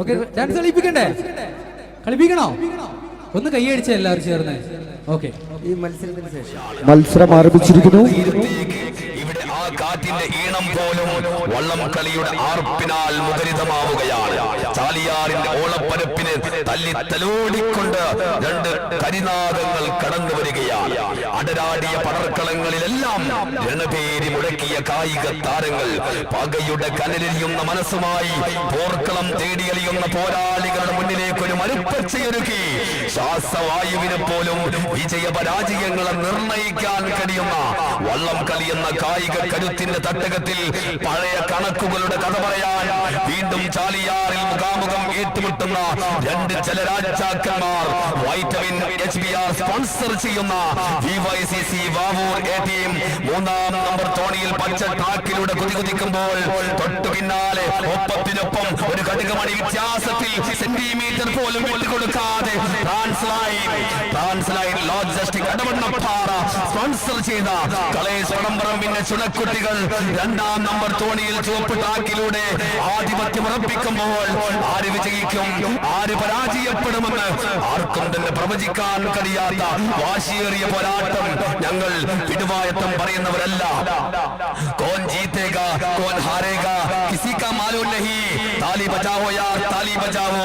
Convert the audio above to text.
Okay dance കളിപ്പിക്കണ്ടേ? കളിപ്പിക്കണോ? ഒന്ന് കൈയടിച്ച എല്ലാവരും ചേർന്ന്. ഓക്കെ. ഈ മത്സരത്തിന് ശേഷം. മത്സരം ആരംഭിച്ചിരിക്കുന്നു. ഇവിടെ ആ കാറ്റിന്റെ ഈണം പോലും വള്ളം കളിയുടെ ആർപ്പിനാൽ മുഖരിതമാവുകയാണ്. ചാലിയാറിന്റെ ഓളപ്പരപ്പിന് തല്ലി തലോടിക്കൊണ്ട് രണ്ട് കരിനാഥങ്ങൾ കടന്നു വരികയാണ്. അടരാടിയ പടർക്കളങ്ങളിലെല്ലാം രണപേരി മുടക്കിയ കായിക താരങ്ങൾ പകയുടെ കനലെറിയുന്ന മനസ്സുമായി പോർക്കളം തേടിയലിയുന്ന പോരാളികളുടെ മുന്നിലേക്ക് ഒരു മരുപ്പച്ചയൊരുക്കി ശ്വാസവായുവിനെ പോലും വിജയ പരാജയങ്ങളെ നിർണയിക്കാൻ കഴിയുന്ന വള്ളം കളി എന്ന കായിക കരുത്തിന്റെ തട്ടകത്തിൽ പഴയ കണക്കുകളുടെ കഥ പറയാൻ വീണ്ടും ചാലിയാറിൽ മുഖാമുഖം ഏറ്റുമുട്ടുന്ന രണ്ട് ജലരാജാക്കന്മാർ vitamin H B R sponsor ചെയ്യുന്ന മൂന്നാം നമ്പർ തോണിയിൽ പച്ച ട്രാക്കിലൂടെ കുതികുതിക്കുമ്പോൾ തൊട്ടു പിന്നാലെ ഒപ്പത്തിനൊപ്പം ഒരു കടുകമണി വ്യത്യാസത്തിൽ സെന്റിമീറ്റർ പോലും വിട്ടുകൊടുക്കാതെ ട്രാൻസ്ലൈൻ ട്രാൻസ്ലൈൻ ലോജിസ്റ്റിക് അടവണ്ണപ്പാറ സ്പോൺസർ ചെയ്ത കളേശ് പടമ്പറമ്പിന്റെ ചുണക്കുട്ടികൾ രണ്ടാം നമ്പർ തോണിയിൽ ചുവപ്പ് ട്രാക്കിലൂടെ ആധിപത്യം ഉറപ്പിക്കുമ്പോൾ ആര് വിജയിക്കും? ആര് പരാജയപ്പെടുമെന്ന് ആർക്കും തന്നെ പ്രവചിക്കാൻ കഴിയാത്ത വാശിയേറിയ പോരാട്ടം ഞങ്ങൾ വിടുവായത്തം പറയുന്നവരല്ല. കോൻ ജീത്തേക കോൻ ഹാരേക किसी का मालूम नहीं താലി ബജാവോ യാ താലി ബജാവോ?